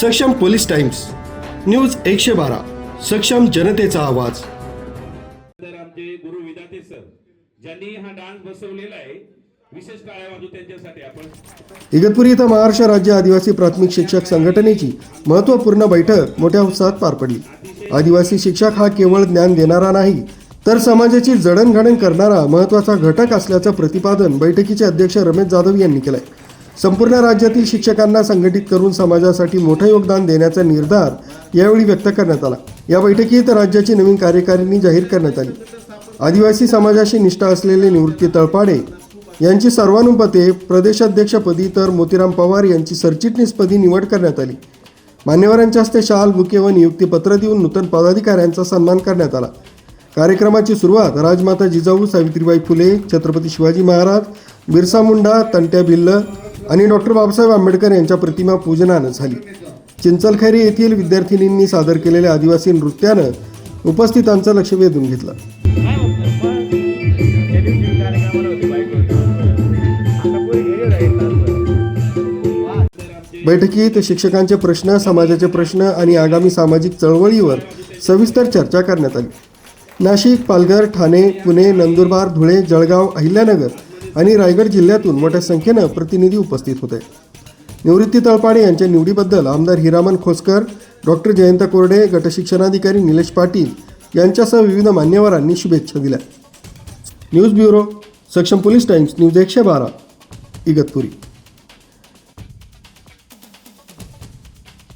सक्षम police times news एकशे बारा सक्षम जनतेचा आवाज. तर आमचे गुरु विधाते सर ज्यांनी हा डान्स बसवलेला आहे विशेष टाळ्या वाजू त्यांच्यासाठी आपण? इगतपुरी इथं महाराष्ट्र राज्य आदिवासी प्राथमिक शिक्षक संघटनेची महत्त्वपूर्ण बैठक मोठ्या उत्साहात पार पडली. आदिवासी शिक्षक हा केवळ ज्ञान देणारा नाही तर समाजाची जडणघडण करणारा महत्त्वाचा घटक असल्याचं प्रतिपादन बैठकीचे अध्यक्ष रमेश जाधव यांनी केलंय. संपूर्ण राज्यातील शिक्षकांना संघटित करून समाजासाठी मोठं योगदान देण्याचा निर्धार यावेळी व्यक्त करण्यात आला. या बैठकीत राज्याची नवीन कार्यकारिणी जाहीर करण्यात आली. आदिवासी समाजाशी निष्ठा असलेले निवृत्ती तळपाडे यांची सर्वानुपते प्रदेशाध्यक्षपदी तर मोतीराम पवार यांची सरचिटणीसपदी निवड करण्यात आली. मान्यवरांच्या हस्ते शाल बुके व नियुक्तीपत्र देऊन नूतन पदाधिकाऱ्यांचा सन्मान करण्यात आला. कार्यक्रमाची सुरुवात राजमाता जिजाऊ सावित्रीबाई फुले छत्रपती शिवाजी महाराज बिरसा मुंडा तंट्या भिल्ल आणि डॉक्टर बाबासाहेब आंबेडकर यांच्या प्रतिमा पूजनानं झाली. चिंचलखैरी येथील विद्यार्थिनींनी सादर केलेल्या आदिवासी नृत्यानं उपस्थितांचं लक्ष वेधून घेतलं. बैठकीत शिक्षकांचे प्रश्न समाजाचे प्रश्न आणि आगामी सामाजिक चळवळीवर सविस्तर चर्चा करण्यात आली. नाशिक पालघर ठाणे पुणे नंदुरबार धुळे जळगाव अहिल्यानगर आणि रायगड जिल्ह्यातून मोठ्या संख्येनं प्रतिनिधी उपस्थित होते. निवृत्ती तळपाडे यांच्या निवडीबद्दल आमदार हिरामन खोसकर डॉक्टर जयंत कोरडे गटशिक्षणाधिकारी निलेश पाटील यांच्यासह विविध मान्यवरांनी शुभेच्छा दिल्या. News bureau Saksham police times news एकशे बारा इगतपुरी.